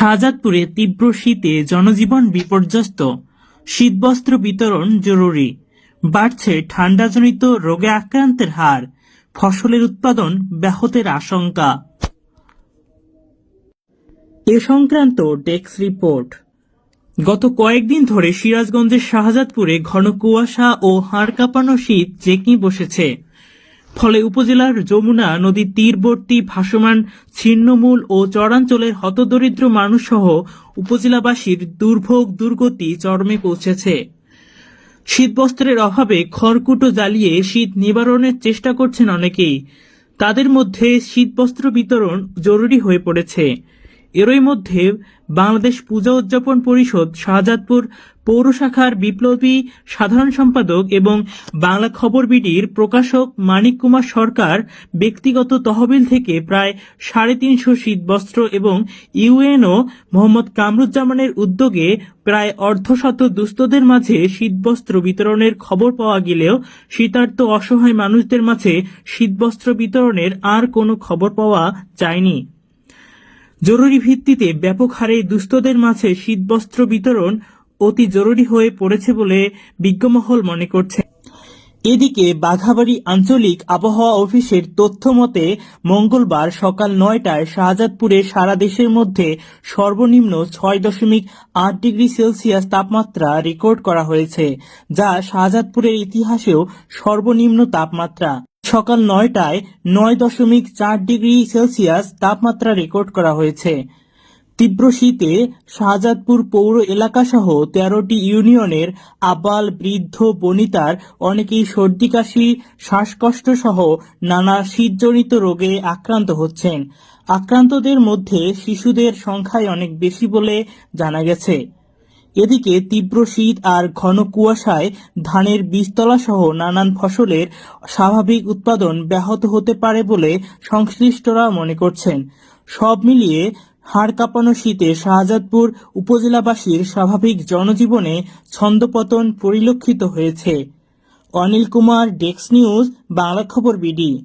শাহজাদপুরে তীব্র শীতে জনজীবন বিপর্যস্ত। শীতবস্ত্র বিতরণ জরুরি। বাড়ছে ঠান্ডাজনিত রোগে আক্রান্তের হার। ফসলের উৎপাদন ব্যাহতের আশঙ্কা। এ সংক্রান্ত ডেক্স রিপোর্ট। গত কয়েকদিন ধরে সিরাজগঞ্জের শাহজাদপুরে ঘন কুয়াশা ও হাড় কাঁপানো শীত জেঁকে বসেছে। ফলে উপজেলার যমুনা নদী তীরবর্তী, ভাসমান, ছিন্নমূল ও চরাঞ্চলের হতদরিদ্র মানুষসহ উপজেলাবাসীর দুর্ভোগ, দুর্গতি চরমে পৌঁছেছে। শীতবস্ত্রের অভাবে খড়কুটো জ্বালিয়ে শীত নিবারণের চেষ্টা করছেন অনেকেই। তাদের মধ্যে শীতবস্ত্র বিতরণ জরুরি হয়ে পড়েছে। এরই মধ্যে বাংলাদেশ পূজা উদযাপন পরিষদ শাহজাদপুর পৌর শাখার বিপ্লবী সাধারণ সম্পাদক এবং বাংলা খবর বিডির প্রকাশক মানিক কুমার সরকার ব্যক্তিগত তহবিল থেকে প্রায় সাড়ে তিনশো শীতবস্ত্র এবং ইউএনও মোহাম্মদ কামরুজ্জামানের উদ্যোগে প্রায় অর্ধশত দুস্থদের মাঝে শীতবস্ত্র বিতরণের খবর পাওয়া গেলেও শীতার্ত অসহায় মানুষদের মাঝে শীতবস্ত্র বিতরণের আর কোনো খবর পাওয়া যায়নি। জরুরি ভিত্তিতে ব্যাপক হারে দুস্থদের মাঝে শীতবস্ত্র বিতরণ অতি জরুরি হয়ে পড়েছে বলে বিজ্ঞমহল মনে করছে। এদিকে বাঘাবাড়ি আঞ্চলিক আবহাওয়া অফিসের তথ্য মতে, মঙ্গলবার সকাল নয়টায় শাহজাদপুরে সারা দেশের মধ্যে সর্বনিম্ন ছয় দশমিক আট ডিগ্রি সেলসিয়াস তাপমাত্রা রেকর্ড করা হয়েছে, যা শাহজাদপুরের ইতিহাসেও সর্বনিম্ন তাপমাত্রা। সকাল নয়টায় নয় দশমিক চার ডিগ্রি সেলসিয়াস তাপমাত্রা রেকর্ড করা হয়েছে। তীব্র শীতে শাহজাদপুর পৌর এলাকাসহ তেরোটি ইউনিয়নের আবাল, বৃদ্ধ, বনিতার, অনেকেই সর্দি, কাশি শ্বাসকষ্ট সহ নানা শীতজনিত রোগে আক্রান্ত হচ্ছেন। আক্রান্তদের মধ্যে শিশুদের সংখ্যাই অনেক বেশি বলে জানা গেছে। এদিকে তীব্র শীত আর ঘন কুয়াশায় ধানের বীজতলা সহ নানান ফসলের স্বাভাবিক উৎপাদন ব্যাহত হতে পারে বলে সংশ্লিষ্টরা মনে করছেন। সব মিলিয়ে হাড় কাঁপানো শীতে শাহজাদপুর উপজেলাবাসীর স্বাভাবিক জনজীবনে ছন্দপতন পরিলক্ষিত হয়েছে। Anil Kumar desk news, Bangla Khabar BD.